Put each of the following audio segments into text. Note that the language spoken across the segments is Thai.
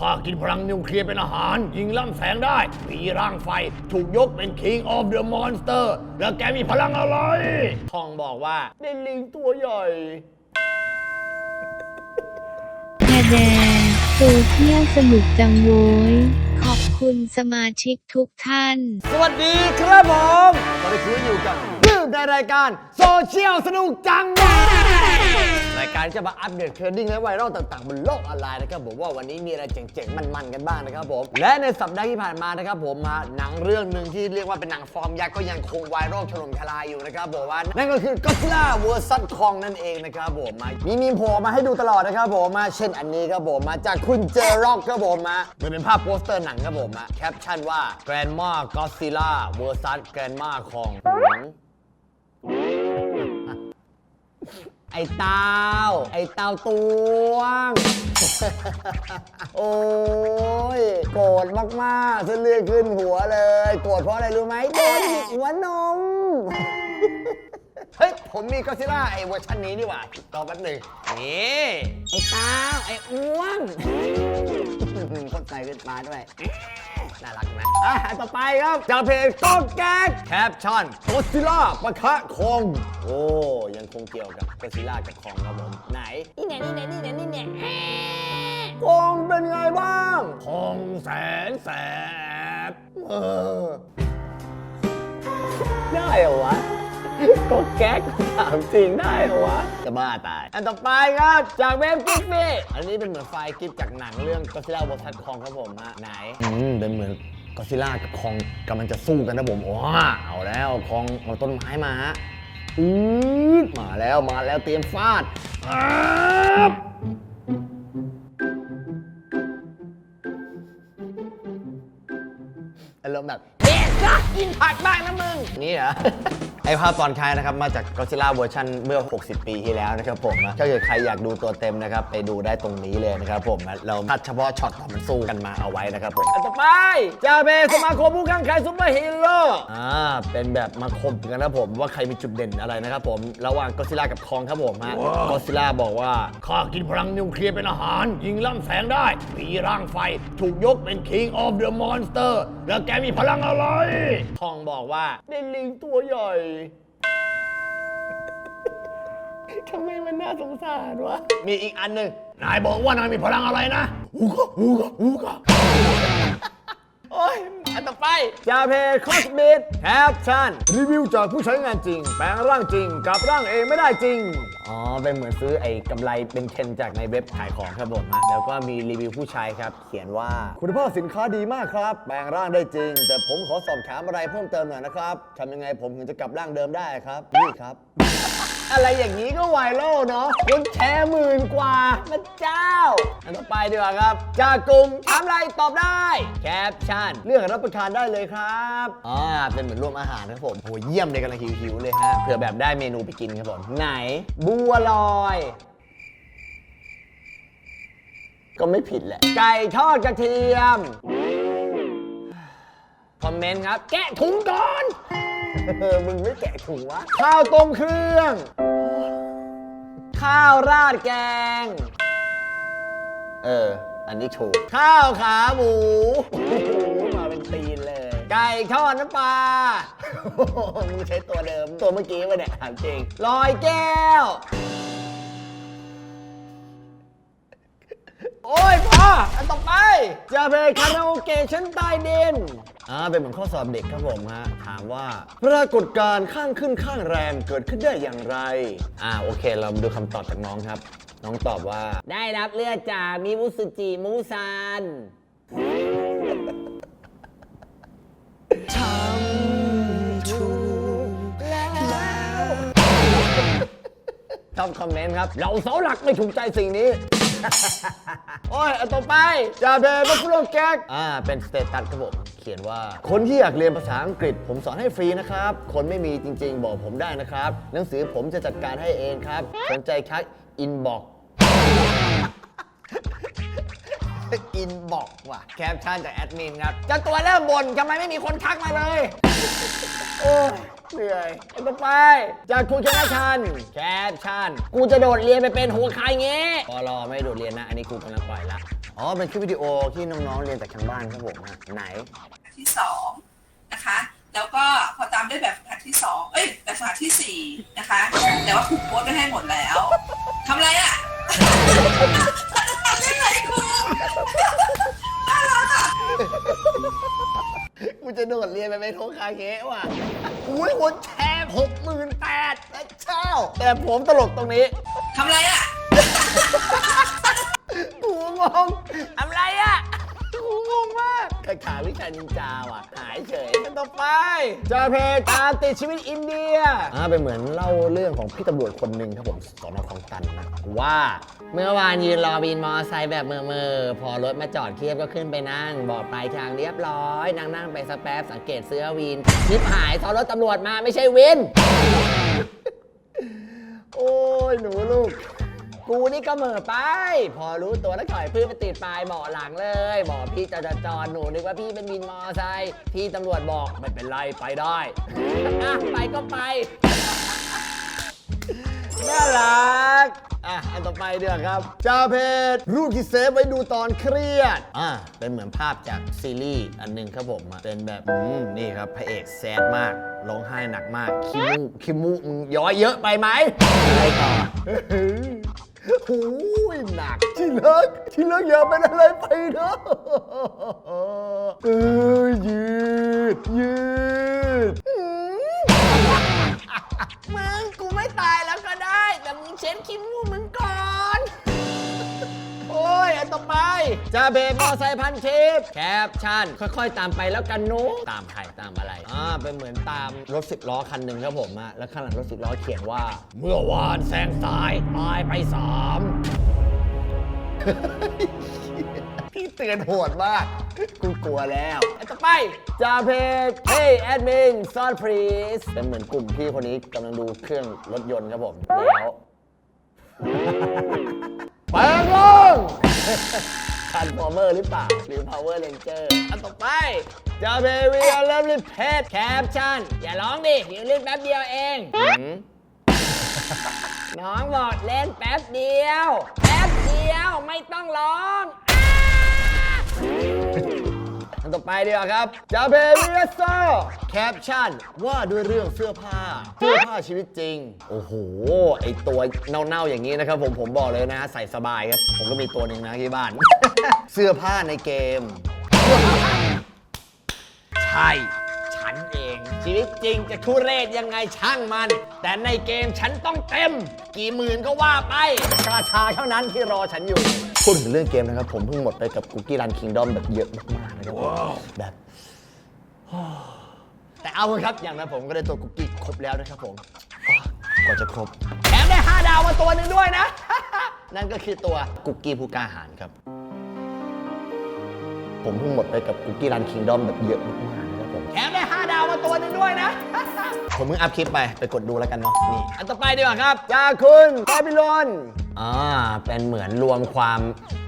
ข้ากินพลังนิวเคลียร์เป็นอาหาร ยิงล่ำแสงได้ มีร่างไฟถูกยกเป็น King of the Monster แล้วแกมีพลังอะไร ทองบอกว่าได้ลิงตัวใหญ่แดแดโซเชียลสนุกจังโว้ย ขอบคุณสมาชิกทุกท่าน สวัสดีครับผมตอนนี้คุณอยู่กับดื้อในรายการโซเชียลสนุกจัง รายการจะมาอัปเดตเทรนดิ้งและไวรัลต่างๆบนโลกออนไลน์นะครับผมว่าวันนี้มีอะไรเจ๋งๆ มันๆ กันบ้างนะครับผม และในสัปดาห์ที่ผ่านมานะครับผมมาหนังเรื่องหนึ่งที่เรียกว่าเป็นหนังฟอร์มยักษ์ก็ยังคงไวรัลถล่มทลายอยู่นะครับผมว่านั่นก็คือ Godzilla vs Kong นั่นเองนะครับผมมามีมีมโผล่มาให้ดูตลอดนะครับผมมาเช่นอันนี้ครับผมมาจากคุณเจอร็อกครับผมมาเหมือนเป็นภาพโปสเตอร์หนังครับผมมาแคปชั่นว่า Grandma Godzilla vs Grandma Kong ไอ้เต้า ไอ้เต้าตวง โอ้ยโกรธมากๆเส้นเลือดขึ้นหัวเลย โกรธเพราะอะไรรู้ไหมโดนหยิกหัวนม เฮ้ย ผมมีก็ซิล่าไอ้เวอร์ชันนี้ดีกว่า ต่อแป๊บหนึ่งนี่ไอ้เต้า ไอ้อ้วนคนใส่ขึ้นมาด้วย น่ารักไหมอะอันต่อไปครับจากเพจก้องแก๊กแคปชั่นก็ซิล่าปะทะคอง โอ้ยังคงเกี่ยวกับก็ซิล่ากับคองครับผมไหนนี่ไหนนี่ไหนนี่ไหนนี่ไหนคองเป็นไงบ้างคองแสนแสบเออได้เหรอวะ ก็แก๊กถามจริงได้เหรอวะ จะบ้าตาย อันต่อไปครับ จากเว็บกิฟฟี่ อันนี้เป็นเหมือนไฟล์กิฟจากหนังเรื่องก็ซิล่าบอสัตคองครับผมฮะไหน อืมเป็นเหมือนก็ซิล่ากับคองกำลังจะสู้กันนะผมอ๋อเอาแล้วคองเอาต้นไม้มาฮะอืดมาแล้วมาแล้วเตรียมฟาดอ๊าบอารมณ์แบบเด็กนะกินผักบ้างนะมึงนี่เหรอไอภาพตอนท้ายนะครับ มาจากก็ซิล่าเวอร์ชันเมื่อ 60 ปีที่แล้วนะครับผมนะถ้าเกิดใครอยากดูตัวเต็มนะครับ ไปดูได้ตรงนี้เลยนะครับผมนะเราคัดเฉพาะช็อตตอนมันสู้กันมาเอาไว้นะครับผมอันต่อไปจาเบสมาคมผู้ข้างใครซุปเปอร์ฮีโร่อ่าเป็นแบบมาคมกันนะผมว่าใครมีจุดเด่นอะไรนะครับผมระหว่างก็ซิล่ากับคองครับผมฮะก็ซิล่าบอกว่าข้ากินพลังนิวเคลียร์เป็นอาหาร ยิงล่ำแสงได้มีร่างไฟถูกยกเป็น King of the Monster แล้วแกมีพลังอะไรคองบอกว่าได้ลิงตัวใหญ่ทำไมมันน่าสงสารวะ มีอีกอันหนึ่งนายบอกว่านายมีพลังอะไรนะอูกะอูกะอูกะโอ้ยอันต่อไปจาเพคอสบิดแคปชั่นรีวิวจากผู้ใช้งานจริง แปลงร่างจริงกับร่างเองไม่ได้จริง อ๋อ เป็นเหมือนซื้อไอ้กำไรเป็นเทรนจากในเว็บขายของครับผมฮะแล้วก็มีรีวิวผู้ใช้ครับ เขียนว่าคุณภาพสินค้าดีมากครับ แปลงร่างได้จริง แต่ผมขอสอบถามอะไรเพิ่มเติมหน่อยนะครับทำยังไงผมถึงจะกลับร่างเดิมได้ครับนี่ครับ อะไรอย่างนี้ก็ไวรัลเนาะคนแชร์หมื่นกว่าพระเจ้า อันต่อไปดีกว่าครับ จากกลุ่มถามอะไรตอบได้ แคปชั่น เรื่องรับประทานได้เลยครับอ่าเป็นเหมือนรวมอาหารครับผมโหเยี่ยมเลยกำลังหิวๆเลยฮะเผื่อแบบได้เมนูไปกินครับผมไหน บัวลอยก็ไม่ผิดแหละ ไก่ทอดกระเทียม คอมเมนต์ครับ แกะถุงก่อน เออมึงไม่แกะถุงวะ ข้าวต้มเครื่อง ข้าวราดแกง เออ อันนี้ถูก ข้าวขาหมูโอ้โหมาเป็นตีนเลย ไก่ทอดน้ำปลาโอ้โหมึงใช้ตัวเดิม ตัวเมื่อกี้วะเนี่ยถามจริงลอยแก้ว โอ้ยพ่ออันต่อไปจะไปคาราโอเกะชั้นใต้ดิน อ่าเป็นเหมือนข้อสอบเด็กครับผมฮะถามว่า ปรากฏการณ์ข้างขึ้นข้างแรมเกิดขึ้นได้อย่างไร อ่าโอเค เรามาดูคำตอบจากน้องครับ น้องตอบว่า ได้รับเลือดจากมิมุสุจิมูซานทำถูกแล้วชอบคอมเมนต์ครับ เราเสาหลักไม่ถูกใจสิ่งนี้ โอ้ยอันต่อไปจาเบบัฟฟ l โลแก๊กอ่าเป็นสเตตัสครับผม เขียนว่า คนที่อยากเรียนภาษาอังกฤษ ผมสอนให้ฟรีนะครับ คนไม่มีจริง ๆ บอกผมได้นะครับ หนังสือผมจะจัดการให้เองครับ สนใจคักอินบอกอินบอกว่ะแคปชั่นจากแอดมินครับจะตัวเริ่มบ่นทำไมไม่มีคนทักมาเลย โอ้ยเหนื่อยต่อไป จากคุณชนะชันแคปชั่น กูจะโดดเรียนไปเป็นหัวใครเงี้ยปอลอไม่โดดเรียนนะ อันนี้ครูกำลังปล่อยละ อ๋อเป็นคลิปวิดีโอที่น้องๆเรียนจากทางบ้านครับผมฮะไหน ที่สองนะคะ แล้วก็พอตามด้วยแบบฝึกหัดที่สองเอ้ยแบบฝึกหัดที่สี่นะคะ แต่ว่าครูโพสต์ไปให้หมดแล้วทำอะไรอะ ทำได้ไงครูกูจะโดดเรียนไปไม่โทคาเกะว่ะอุ้ยคนแชร์หกหมื่นแปดแล้วเช่าแต่ผมตลกตรงนี้ ทำอะไรอะกู งงทำไรอะกูงงมากคาถาวิชานินจาว่ะ หายเฉยกันต่อไปจาเพตามติดชีวิตอินเดีย อ่าเป็นเหมือนเล่าเรื่องของพี่ตำรวจคนหนึ่งครับผมสอนอคลองตันนะว่า เมื่อวานยืนรอบินมอไซค์แบบเมื่อเมื่อๆพอรถมาจอดเทียบก็ขึ้นไปนั่ง บอกปลายทางเรียบร้อย นั่งนั่งๆไปสักแป๊บสังเกตเสื้อวินชิบหายตอนรถตำรวจมาไม่ใช่วิน โอ้ยหนูลูก กูนี่ก็เหม่อไป พอรู้ตัวแล้วถอยพื้นไปติดปลายเบาะหลังเลยบอกพี่จราจรหนูนึกว่าพี่เป็นวินมอไซค์พี่ตำรวจบอกไม่เป็นไรไปได้อะไปก็ไปน่ารัก อะ อันต่อไปเดี๋ยวาครับจาเพจรูปที่เซฟไว้ดูตอนเครียด อะ เป็นเหมือนภาพจากซีรีส์อันหนึงครับผมอะเป็นแบบอืมนี่ครับพระเอกแซดมากร้องไห้หนักมากคิมูคิมูมึงย้อยเยอะไปไหมอะไรต่อ หูยหนักที่เลิกที่เลิกอย่าเป็นอะไรไปเนอะเออยืดยืด จะเบมอไซค์พันทิปแคปชั่น ค่อยๆ ตามไปแล้วกันหนุตามใครตามอะไรอ่าเป็นเหมือนตามรถสิบล้อคันหนึ่งครับผมอะแล้วข้างหลังรถสิบล้อเขียนว่า เมื่อวานแซงซ้ายตายไปสามพี่เตือนโหดมาก กูกลัวแล้วอันต่อไปจาเพจ Hey Admin Sort Please เป็นเหมือนกลุ่มพี่คนนี้กำลังดูเครื่องรถยนต์ครับผม แล้วแปลงร่าง ทันฟอร์เมอร์หรือเปล่า หรือ Power Ranger อันต่อไปจาเพจ We Are Lovely Pet Caption อย่าร้องดิอยู่เล่นแป๊บเดียวเองหืมน้องบอกเล่นแป๊บเดียว แป๊บเดียวไม่ต้องร้องอันต่อ ไปดีกว่าครับจาเบริโซแคปชั่นว่าด้วยเรื่องเสื้อผ้า เสื้อผ้าชีวิตจริง โอ้โห ไอตัวเน่าๆอย่างนี้นะครับผมผมบอกเลยนะ ใส่สบายครับ ผมก็มีตัวหนึ่งนะที่บ้าน เสื้อผ้าในเกม ใช่ ชีวิตจริงจะทุเรศยังไงช่างมัน แต่ในเกมฉันต้องเต็ม กี่หมื่นก็ว่าไปกราชาเท่านั้นที่รอฉันอยู่ พูดถึงเรื่องเกมนะครับ ผมเพิ่งหมดไปกับคุกกี้รันคิงดอมแบบเยอะมากๆนะครับผมแบบ แต่เอาเถอะครับอย่างนั้นผมก็ได้ตัวคุกกี้ครบแล้วนะครับผมกว่าจะครบแถมได้ 5 ดาวมาตัวหนึ่งด้วยนะ นั่นก็คือตัวคุกกี้ผู้กล้าหาญครับ ผมเพิ่งหมดไปกับคุกกี้รันคิงดอมแบบเยอะมากๆนะครับผม แถมได้5ดาวมา ตัวหนึงด้วยนะ ผมเพิ่งอัพคลิปไปไปกดดูแล้วกันเนาะนี่ อันต่อไปดีกว่าครับจากคุณบาบิลอนอ่าเป็นเหมือนรวมความ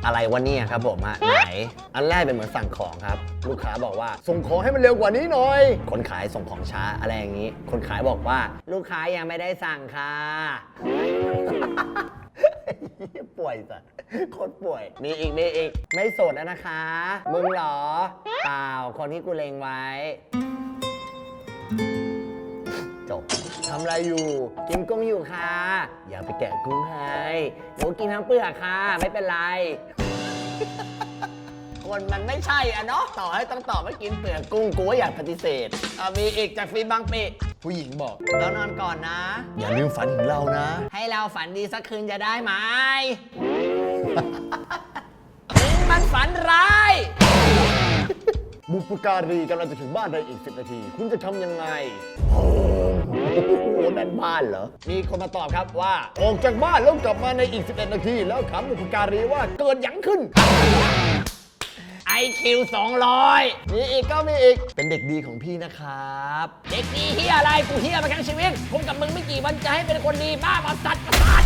อะไรวะเนี่ยครับผมอะไหน อันแรกเป็นเหมือนสั่งของครับ ลูกค้าบอกว่าส่งของให้มันเร็วกว่านี้หน่อย คนขายส่งของช้าอะไรอย่างนี้ คนขายบอกว่า ลูกค้ายังไม่ได้สั่งค่ะป่วยสัสโคตรป่วย มีอีก มีอีก ไม่โสดแล้วนะคะ มึงเหรอ เปล่า คนที่กูเลงไว้ จบทำอะไรอยู่ กินกุ้งอยู่ค่ะ อย่าไปแกะกุ้งให้หนูกินทั้งเปลือกค่ะ ไม่เป็นไร คนมันไม่ใช่อะเนาะต่อให้ต้องตอบว่ากินเปลือกกุ้งกูก็อยากปฏิเสธอะมีอีกจากฟิล์มบางปีผู้หญิงบอกแล้วนอนก่อนนะ อย่าลืมฝันถึงเรานะ ให้เราฝันดีสักคืนจะได้ไหมมึงมันฝันร้าย บุปการีกำลังจะถึงบ้านในอีก 10 นาที คุณจะทำยังไงโอ้โหนั่นบ้านเหรอ มีคนมาตอบครับว่า ออกจากบ้านแล้วกลับมาในอีก 11 นาที แล้วถามบุปการีว่าเกิดหยังขึ้น IQ 200 มีอีกก็มีอีก เป็นเด็กดีของพี่นะครับ เด็กดีเฮียอะไรกูเฮียมาทั้งชีวิตผมกับมึงไม่กี่วันจะให้เป็นคนดีบ้ามาสัตว์ประสาท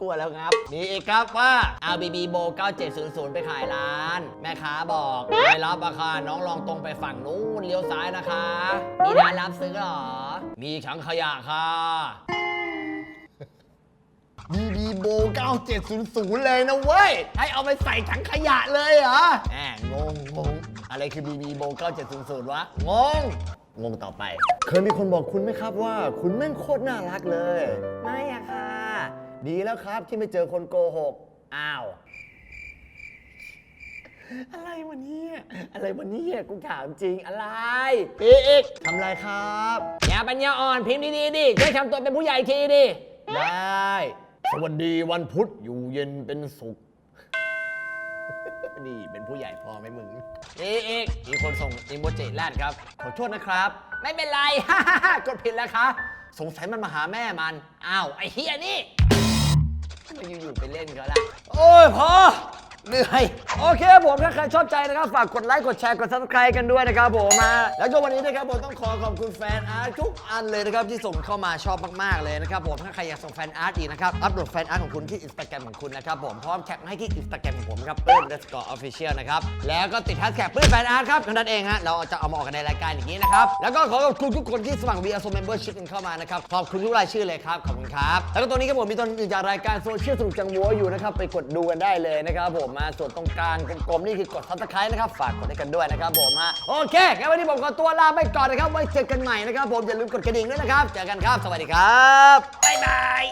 กลัวแล้วครับมีอีกครับว่า LBB Bo 9700 ไปขายร้าน แม่ค้าบอกไปรับราคาน้องลองตรงไปฝั่งนู้นเลี้ยวซ้ายนะคะ มีร้านรับซื้อเหรอ มีถังขยะค่ะ BB b o 9700 เลยนะเว้ย ให้เอาไปใส่ถังขยะเลยเหรอแหมงงงงอะไรคือ BB b o 9700 วะ งง งงต่อไป เคยมีคนบอกคุณไหมครับว่า คุณแม่งโคตรน่ารักเลย ไม่อะค่ะ ดีแล้วครับที่ไม่เจอคนโกหก อ้าว อะไรวันนี้อะไรวันนี้กูถามจริงอะไรพี่เอกทำอะไรครับ อย่าปัญญาอ่อนพิมพ์ดีๆดิช่วยทำตัวเป็นผู้ใหญ่ทีดิได้ สวัสดีวันพุธอยู่เย็นเป็นสุข นี่เป็นผู้ใหญ่พอไหมมึงพี่เอกมีคนส่งอิโมจิแรดครับ ขอโทษนะครับ ไม่เป็นไร กดผิดแล้วคะสงสัยมันมาหาแม่มัน อ้าว ไอ้เฮียนี่ ทำไมอยู่ๆไปเล่นเขาล่ะ โอ้ยพอ เหนื่อยโอเคครับผมถ้าใครชอบใจนะครับ ฝากกดไลค์ กดแชร์ กด subscribe กันด้วยนะครับผมมาแล้วก็วันนี้นะครับผมต้องขอขอบคุณแฟนอาร์ตทุกอันเลยนะครับที่ส่งเข้ามาชอบมากๆเลยนะครับผมถ้าใครอยากส่งแฟนอาร์ตอีกนะครับอัปโหลดแฟนอาร์ตของคุณที่อินสตาแกรมของคุณนะครับผมพร้อมแท็กมาให้ที่อินสตาแกรมของผมครับเปิ้ลเดสกอร์ออฟฟิเชียลนะครับแล้วก็ติดแฮชแท็กเปิ้ลแฟนอาร์ตครับแค่นั้นเองฮะเราจะเอามาออกกันในรายการอย่างนี้นะครับแล้วก็ขอขอบคุณทุกคนที่สมัคร VR So Membership กันเข้ามานะครับขอบคุณทุกรายชื่อเลยครับขอบคุณครับแล้วก็ตัวนี้ครับผมมีตอนอื่นจากรายการโซเชียลสนุกจังวัวอยู่นะครับไปกดดูกันได้เลยนะครับผมมาส่วนตรงกลางกลมๆนี่คือกดซับสไครต์นะครับ ฝากกดให้กันด้วยนะครับผมฮะโอเคงั้นวันนี้ผมขอตัวลาไปก่อนนะครับไว้เจอกันใหม่นะครับผมอย่าลืมกดกระดิ่งด้วยนะครับเจอกันครับ สวัสดีครับบ๊ายบาย